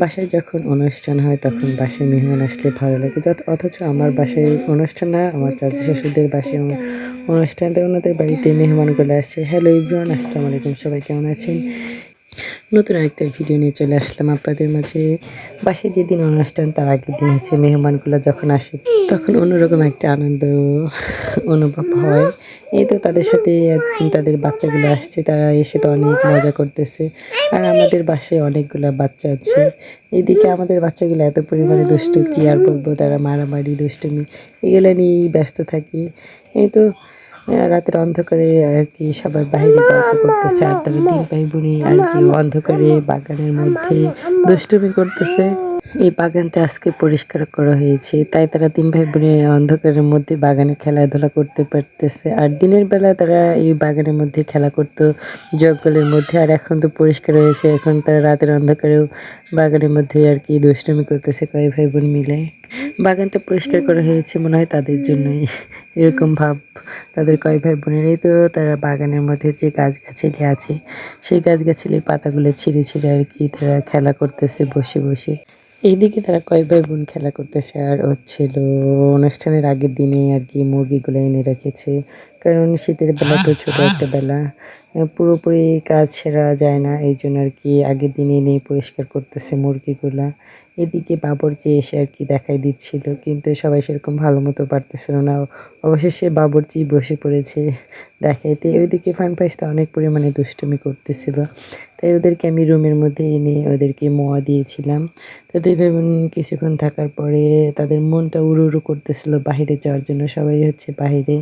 বাসায় যখন অনুষ্ঠান হয়, তখন বাসায় মেহমান আসলে ভালো লাগে। যত, অথচ আমার বাসায় অনুষ্ঠান না, আমার চাচি শ্বশুরদের বাসায় আমার অনুষ্ঠানতে ওনাদের বাড়িতে মেহমানগুলো আসছে হ্যালো ইব্রান আসসালামু আলাইকুম, সবাই কেমন আছেন? নতুন আরেকটা ভিডিও নিয়ে চলে আসলাম আপনাদের মাঝে। বাসায় যেদিন অনুষ্ঠান, তার আগের দিন হচ্ছে মেহমানগুলো যখন আসে, তখন অন্যরকম একটা আনন্দ অনুভব হয়। এই তো তাদের সাথে তাদের বাচ্চাগুলো আসছে, তারা এসে তো অনেক মজা করতেছে। আর আমাদের বাসায় অনেকগুলো বাচ্চা আছে। এদিকে আমাদের বাচ্চাগুলো এত পরিমাণে দুষ্টু, কি আর বলব, তারা মারামারি, দুষ্টুমি, এগুলো নিয়েই ব্যস্ত থাকি। এই তো রাতের অন্ধকারে আর কি সবাই বাইরে গল্প করতেছে, আর তারা দিন ভাই আর কি অন্ধকারে, বাগানের মধ্যে দুষ্টুমি করতেছে। এই বাগানটা আজকে পরিষ্কার করা হয়েছে, তাই তারা তিন ভাই বোনে অন্ধকারের মধ্যে বাগানে খেলাধুলা করতে পারতেছে। আর দিনের বেলা তারা এই বাগানের মধ্যে খেলা করতো, জঙ্গলের মধ্যে। আর এখন তো পরিষ্কার হয়েছে, এখন তারা রাতের অন্ধকারেও বাগানের মধ্যে আর কি দুষ্টুমি করতেছে কয় ভাই বোন মিলে। বাগানটা পরিষ্কার করা হয়েছে মনে হয় তাদের জন্যই, এরকম ভাব তাদের কয় ভাই বোনের এই তো তারা বাগানের মধ্যে যে গাছগাছালি আছে, সেই গাছগাছালির পাতাগুলো ছিঁড়ে ছিঁড়ে আর কি তারা খেলা করতেছে বসে বসে। এইদিকে তারা কয় ভাই বোন খেলা করতেছে। আর হচ্ছিল অনুষ্ঠানের আগের দিনে আর কি মুরগিগুলো এনে রেখেছে। কারণ শীতের বেলা তো ছোট একটা বেলা। পুরোপুরি কাজ সেরা যায় না। এই জন্য আর কি আগের দিনে এনে পরিষ্কার করতেছে মুরগিগুলা। এদিকে বাবর বাবরচি এসে আর কি দেখাই দিচ্ছিল। কিন্তু সবাই সেরকম ভালো মতো পারতেছিল না। অবশেষে বাবরচি বসে পড়েছে দেখাইতে। ওইদিকে ফান পাইসটা অনেক পরিমাণে দুষ্টুমি করতেছিল। তাই ওদেরকে আমি রুমের মধ্যে এনে ওদেরকে মোয়া দিয়েছিলাম। তো বোন কিছুক্ষণ থাকার পরে তাদের মনটা উড়ু উড়ু করতেছিল বাইরে যাওয়ার জন্য, সবাই হচ্ছে বাইরে।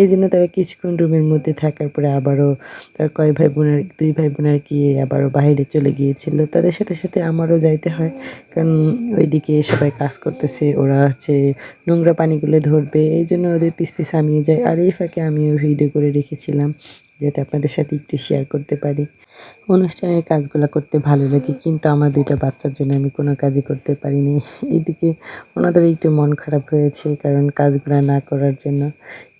এই জন্য তারা কিছুক্ষণ রুমের মধ্যে থাকার পরে আবারও তার কয় ভাই বোনের দুই ভাই বোন আর কি আবারও বাইরে চলে গিয়েছিল। তাদের সাথে সাথে আমারও যাইতে হয়, কারণ ওইদিকে সবাই কাজ করতেছে, ওরা হচ্ছে নোংরা পানিগুলো ধরবে। এই জন্য ওদের পিস পিস আমিও যাই, আর এই ফাঁকে আমিও ভিডিও করে রেখেছিলাম। যাতে আপনাদের সাথে একটু শেয়ার করতে পারি। অনুষ্ঠানের কাজগুলো করতে ভালো লাগে, কিন্তু আমার দুইটা বাচ্চার জন্য আমি কোনো কাজই করতে পারিনি। এদিকে ওনাদের একটু মন খারাপ হয়েছে, কারণ কাজগুলো না করার জন্য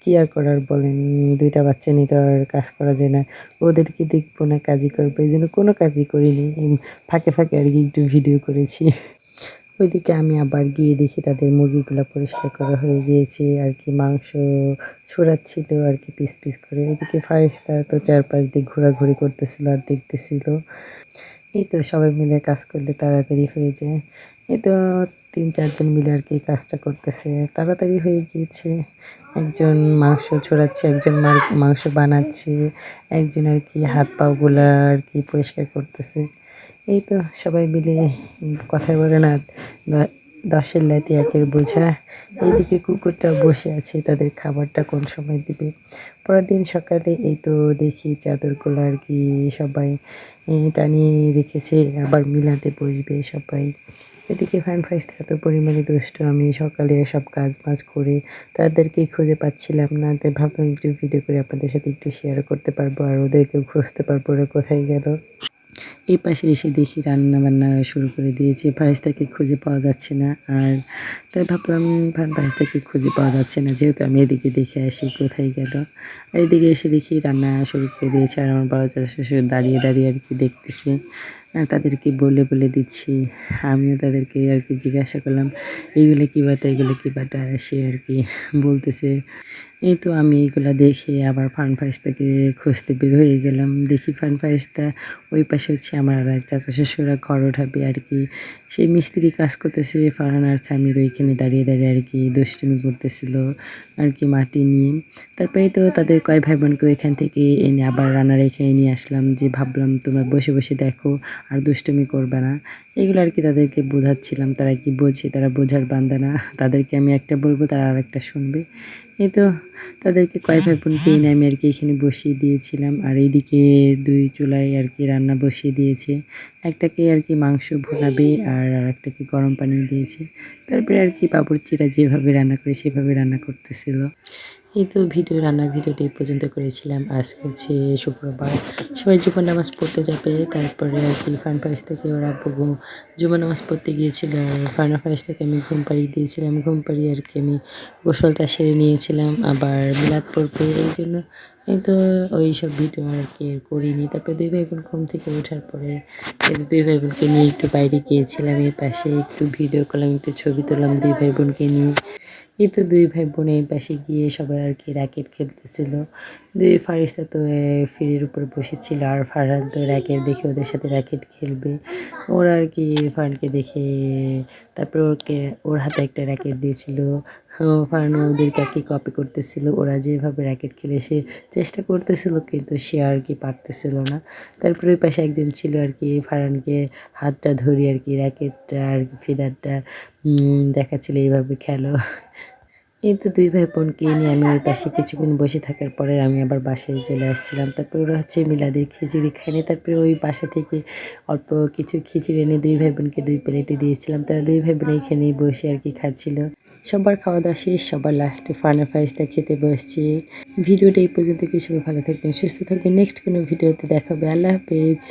কি আর করার বলেন? দুইটা বাচ্চা নিয়ে তো আর কাজ করা যায় না। ওদেরকে দেখব না, কাজই করব, এই জন্য কোনো কাজই করিনি। ফাঁকে ফাঁকে আর কি একটু ভিডিও করেছি। ওইদিকে আমি আবার গিয়ে দেখি তাদের মুরগিগুলো পরিষ্কার করা হয়ে গিয়েছে, আর কি মাংস ছড়াচ্ছিল, আর কি পিস পিস করে। এদিকে ফারিস্তা তো চারপাশ দিয়ে ঘোরাঘুরি করতেছিল আর দেখতেছিল। এই তো সবাই মিলে কাজ করলে তাড়াতাড়ি হয়ে যায়। এই তো তিন চারজন মিলে আর কি কাজটা করতেছে। তাড়াতাড়ি হয়ে গিয়েছে। একজন মাংস ছড়াচ্ছে, একজন মাংস বানাচ্ছে, একজন আর কি হাত পাগুলা আর কি পরিষ্কার করতেছে। এই তো সবাই মিলে কথায় বলে না দশের লাইতে একের বোঝা। এইদিকে কুকুরটা বসে আছে, তাদের খাবারটা কোন সময় দিবে? পরের দিন সকালে এই তো দেখি চাদরগুলো আর কি সবাই টানিয়ে রেখেছে। আবার মিলাতে বসবে সবাই। এদিকে ফ্যান ফাইসটা এত পরিমাণে দুষ্ট, আমি সকালে সব কাজ বাজ করে তাদেরকে খুঁজে পাচ্ছিলাম না। তাই ভাবলাম একটু ভিডিও করে আপনাদের সাথে একটু শেয়ার করতে পারব, আর ওদেরকেও খুঁজতে পারব ওরা কোথায় গেল। এই পাশে এসে দেখি রান্না বান্না শুরু করে দিয়েছে। ফারিস্তাকে খুঁজে পাওয়া যাচ্ছে না আর তাই ভাবলাম ফারিস্তাকে খুঁজে পাওয়া যাচ্ছে না। যেহেতু আমি এদিকে দেখে আসি কোথায় গেল। আর এদিকে এসে দেখি রান্না শুরু করে দিয়েছে আর আমার বাবা চাচা শ্বশুর দাঁড়িয়ে দাঁড়িয়ে আর কি দেখতেছি। তাদেরকে বলে বলে দিচ্ছি। আমিও তাদেরকে আর কি জিজ্ঞাসা করলাম, এইগুলো কী বাটা, এগুলো কী বাটা? সে আর কি বলতেছে এই তো আমি এইগুলা দেখে আবার ফান ফারিস্তাকে খুঁজতে বের হয়ে গেলাম। দেখি ফান ফারিস্তা ওই পাশে হচ্ছে আমার আর এক চাচা শ্বশুরা ঘর ওঠাবে আর কি। সেই মিস্ত্রি কাজ করতেছে, ফারহান আর স্বামীর ওইখানে দাঁড়িয়ে দাঁড়িয়ে আর কি দুষ্টুমি করতেছিল আর কি মাটি নিয়ে। তারপরে তো তাদের কয় ভাই বোনকে ওইখান থেকে এনে আবার রান্নার এখানে নিয়ে আসলাম যে ভাবলাম তোমরা বসে বসে দেখো, আর দুষ্টুমি করবে না। এগুলো আর কি তাদেরকে বোঝাচ্ছিলাম তারা কি বোঝে তারা বোঝার বান্দা না। তাদেরকে আমি একটা বলব তারা আর একটা শুনবে। এই তো তাদেরকে কয় ভাই বোনকে এনে আমি আর কি এখানে বসিয়ে দিয়েছিলাম। আর এইদিকে দুই চুলায় আর কি রান্না বসিয়ে দিয়েছে। একটাকে আর কি মাংস ভোনাবে আর আরেকটাকে গরম পানি দিয়েছে। তারপরে আর কি বাবুর্চিরা যেভাবে রান্না করে সেভাবে রান্না করতেছিল। এই তো ভিডিও, রান্নার ভিডিওটা এই পর্যন্ত করেছিলাম। আজকে হচ্ছে শুক্রবার। সবাই জুমার নামাজ পড়তে যাবে, তারপরে আর কি ফান ফাইস থেকে ওরা ঘুম জুমার নামাজ পড়তে গিয়েছিল ফান ফাইস থেকে আমি ঘুম পাড়িয়ে দিয়েছিলাম। ঘুম পাড়িয়ে আর কি আমি গোসলটা সেরে নিয়েছিলাম, আবার মিলাদ পড়বে এই জন্য। এই তো ওই সব ভিডিও আর কি করিনি। তারপরে দুই ভাই বোন ঘুম থেকে ওঠার পরে দুই ভাই বোনকে নিয়ে একটু বাইরে গিয়েছিলাম এই পাশে একটু ভিডিও করলাম, একটু ছবি তুললাম দুই ভাই বোনকে নিয়ে। এই তো দুই ভাই বোন এই পাশে গিয়ে সবাই আর কি র্যাকেট খেলতেছিল। দুই ফারিস্তা তো ফিরির উপর বসেছিল আর ফারহান তো র্যাকেট দেখে ওদের সাথে র্যাকেট খেলবে। ওরা আর কি ফারহানকে দেখে তারপর ওকে ওর হাতে একটা র্যাকেট দিয়েছিল। ফারহান ওদেরকে আর কি কপি করতেছিল। ওরা যেভাবে র্যাকেট খেলে সে চেষ্টা করতেছিল কিন্তু সে আর কি পারতেছিল না। তারপরে ওই পাশে একজন ছিল আর কি ফারহানকে হাতটা ধরিয়ে আর কি র্যাকেটটা আর কি ফিদারটা দেখাচ্ছিল এইভাবে খেলো। এই তো দুই ভাই বোনকে নিয়ে আমি ওই পাশে কিছুক্ষণ বসে থাকার পরে আমি আবার বাসায় চলে আসছিলাম। তারপরে ওরা হচ্ছে মিলাদের খিচুড়ি খায়নি। তারপরে ওই বাসা থেকে অল্প কিছু খিচুড়ি এনে দুই ভাই বোনকে দুই প্লেটে দিয়েছিলাম। তারা দুই ভাই বোন এখানেই বসে আর কি খাচ্ছিল। সবার খাওয়া দাওয়া শেষ, সবার লাস্টে ফানা ফ্রাইসটা খেতে বসছি। ভিডিওটা এই পর্যন্ত কি সবাই ভালো থাকবেন, সুস্থ থাকবেন। নেক্সট কোনো ভিডিওতে দেখাবে। আল্লাহ হাফেজ।